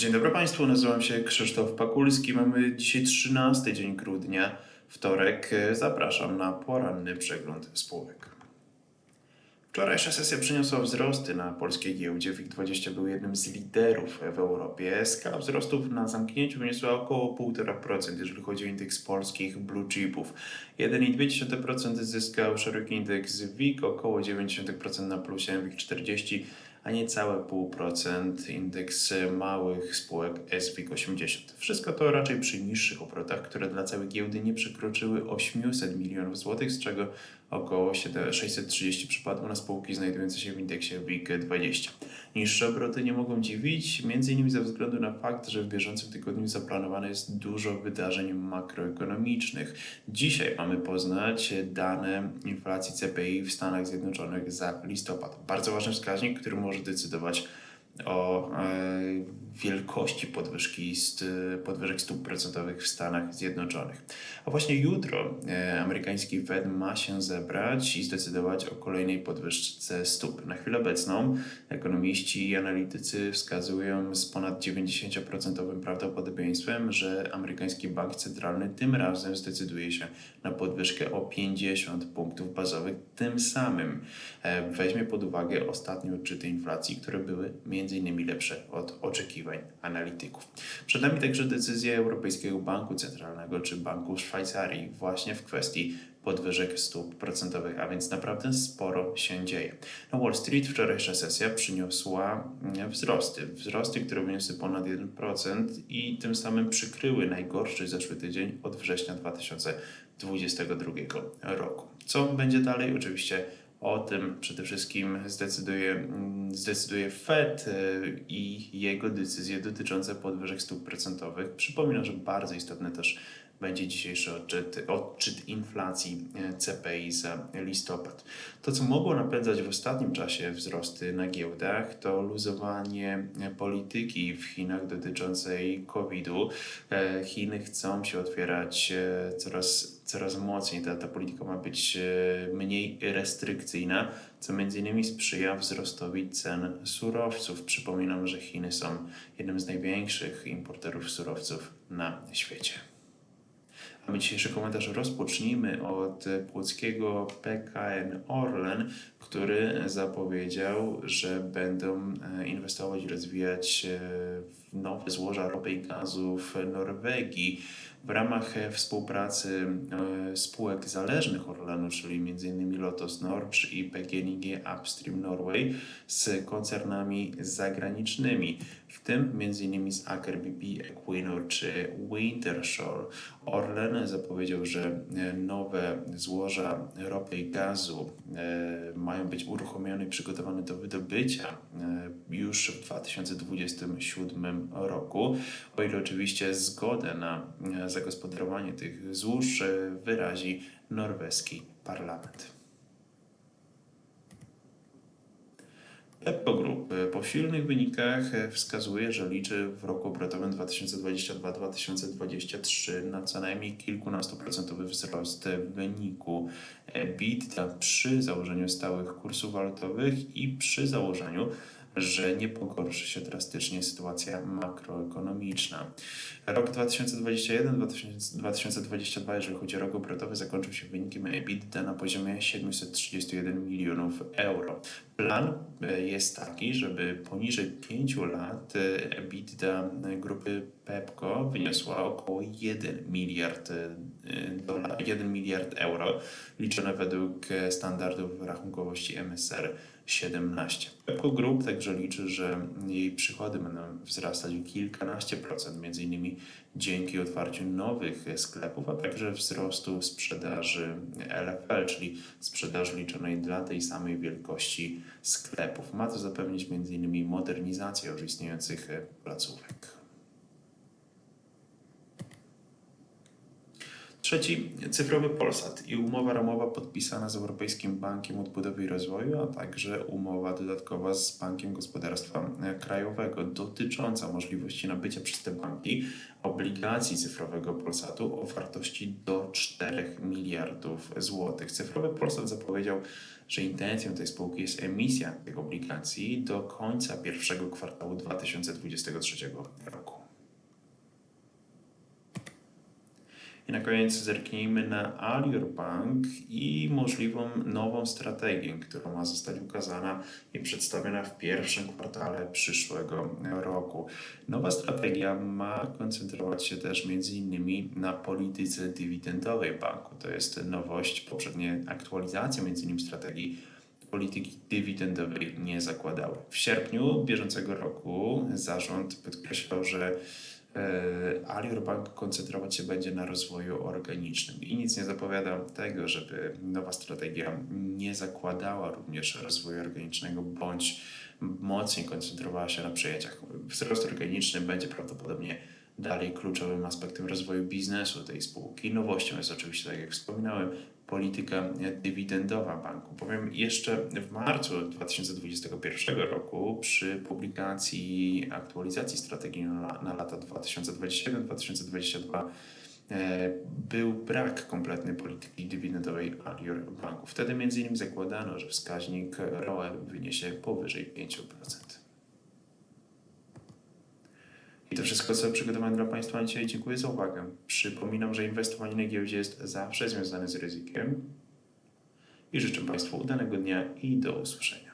Dzień dobry Państwu, nazywam się Krzysztof Pakulski. Mamy dzisiaj 13 dzień grudnia, wtorek. Zapraszam na poranny przegląd spółek. Wczorajsza sesja przyniosła wzrosty na polskiej giełdzie. WIG20 był jednym z liderów w Europie. Skala wzrostów na zamknięciu wyniosła około 1,5%, jeżeli chodzi o indeks polskich blue chipów. 1,2% zyskał szeroki indeks WIG, około 0,9% na plusie WIG40, a niecałe 0,5% indeks małych spółek SWIG 80. Wszystko to raczej przy niższych obrotach, które dla całej giełdy nie przekroczyły 800 milionów złotych, z czego około 7 630 przypadło na spółki znajdujące się w indeksie WIG20. Niższe obroty nie mogą dziwić, m.in. ze względu na fakt, że w bieżącym tygodniu zaplanowane jest dużo wydarzeń makroekonomicznych. Dzisiaj mamy poznać dane inflacji CPI w Stanach Zjednoczonych za listopad. Bardzo ważny wskaźnik, który może decydować o e, wielkości podwyżki podwyżek stóp procentowych w Stanach Zjednoczonych. A właśnie jutro e, amerykański Fed ma się zebrać i zdecydować o kolejnej podwyżce stóp. Na chwilę obecną ekonomiści i analitycy wskazują z ponad 90% prawdopodobieństwem, że amerykański bank centralny tym razem zdecyduje się na podwyżkę o 50 punktów bazowych. Tym samym e, weźmie pod uwagę ostatnie odczyty inflacji, które były między innymi lepsze od oczekiwań analityków. Przed nami także decyzja Europejskiego Banku Centralnego czy Banku Szwajcarii właśnie w kwestii podwyżek stóp procentowych, a więc naprawdę sporo się dzieje. Na Wall Street wczorajsza sesja przyniosła mm, wzrosty. Wzrosty, które wyniosły ponad 1% i tym samym przykryły najgorszy zeszły tydzień od września 2022 roku. Co będzie dalej? Oczywiście o tym przede wszystkim zdecyduje, zdecyduje Fed y, i jego decyzje dotyczące podwyżek stóp procentowych. Przypominam, że bardzo istotne też będzie dzisiejszy odczyt, odczyt inflacji e, CPI za listopad. To, co mogło napędzać w ostatnim czasie wzrosty na giełdach, to luzowanie polityki w Chinach dotyczącej COVID-u. E, Chiny chcą się otwierać e, coraz, coraz mocniej. Ta, ta polityka ma być mniej restrykcyjna, co między innymi sprzyja wzrostowi cen surowców. Przypominam, że Chiny są jednym z największych importerów surowców na świecie. A my dzisiejszy komentarz rozpocznijmy od płockiego PKN Orlen, który zapowiedział, że będą e, inwestować i rozwijać e, w nowe złoża ropy i gazu w Norwegii w ramach współpracy e, spółek zależnych Orlenu, czyli m.in. Lotos Nord i PGNiG Upstream Norway z koncernami zagranicznymi, w tym m.in. z Aker BP, Equinor czy Wintershall. Orlen zapowiedział, że nowe złoża ropy i gazu e, mają być uruchomione i przygotowane do wydobycia e, już w 2027 roku, o ile oczywiście zgodę na zagospodarowanie tych złóż wyrazi norweski parlament. Pepco Group po silnych wynikach wskazuje, że liczy w roku obrotowym 2022-2023 na co najmniej kilkunastoprocentowy wzrost wyniku EBITDA przy założeniu stałych kursów walutowych i przy założeniu że nie pogorszy się drastycznie sytuacja makroekonomiczna. Rok 2021-2022, jeżeli chodzi o rok obrotowy, zakończył się wynikiem EBITDA na poziomie 731 milionów euro. Plan e, jest taki, żeby poniżej 5 lat e, EBITDA grupy Pepco wyniosła około 1 miliard e, dolarów, 1 miliard euro, liczone według standardów rachunkowości MSR 17. Pepco Group także liczy, że jej przychody będą wzrastać o kilkanaście procent, między innymi dzięki otwarciu nowych sklepów, a także wzrostu sprzedaży LFL, czyli sprzedaży liczonej dla tej samej wielkości sklepów. Ma to zapewnić między innymi modernizację już istniejących placówek. Trzeci, cyfrowy Polsat i umowa ramowa podpisana z Europejskim Bankiem Odbudowy i Rozwoju, a także umowa dodatkowa z Bankiem Gospodarstwa Krajowego dotycząca możliwości nabycia przez te banki obligacji cyfrowego Polsatu o wartości do 4 miliardów złotych. Cyfrowy Polsat zapowiedział, że intencją tej spółki jest emisja tych obligacji do końca pierwszego kwartału 2023 roku. I na koniec zerknijmy na Alior Bank i możliwą nową strategię, która ma zostać ukazana i przedstawiona w pierwszym kwartale przyszłego roku. Nowa strategia ma koncentrować się też innymi na polityce dywidendowej banku. To jest nowość, poprzednie aktualizacje innymi strategii polityki dywidendowej nie zakładały. W sierpniu bieżącego roku zarząd podkreślał, że e, Alior Bank koncentrować się będzie na rozwoju organicznym i nic nie zapowiada tego, żeby nowa strategia nie zakładała również rozwoju organicznego bądź mocniej koncentrowała się na przejęciach. Wzrost organiczny będzie prawdopodobnie dalej kluczowym aspektem rozwoju biznesu tej spółki. Nowością jest oczywiście, tak jak wspominałem, polityka dywidendowa banku. Powiem jeszcze w marcu 2021 roku przy publikacji aktualizacji strategii na, lata 2021-2022 e, był brak kompletnej polityki dywidendowej Alior Banku. Wtedy innymi zakładano, że wskaźnik ROE wyniesie powyżej 5%. I to wszystko, co przygotowałem dla Państwa dzisiaj. Dziękuję za uwagę. Przypominam, że inwestowanie na giełdzie jest zawsze związane z ryzykiem. I życzę Państwu udanego dnia i do usłyszenia.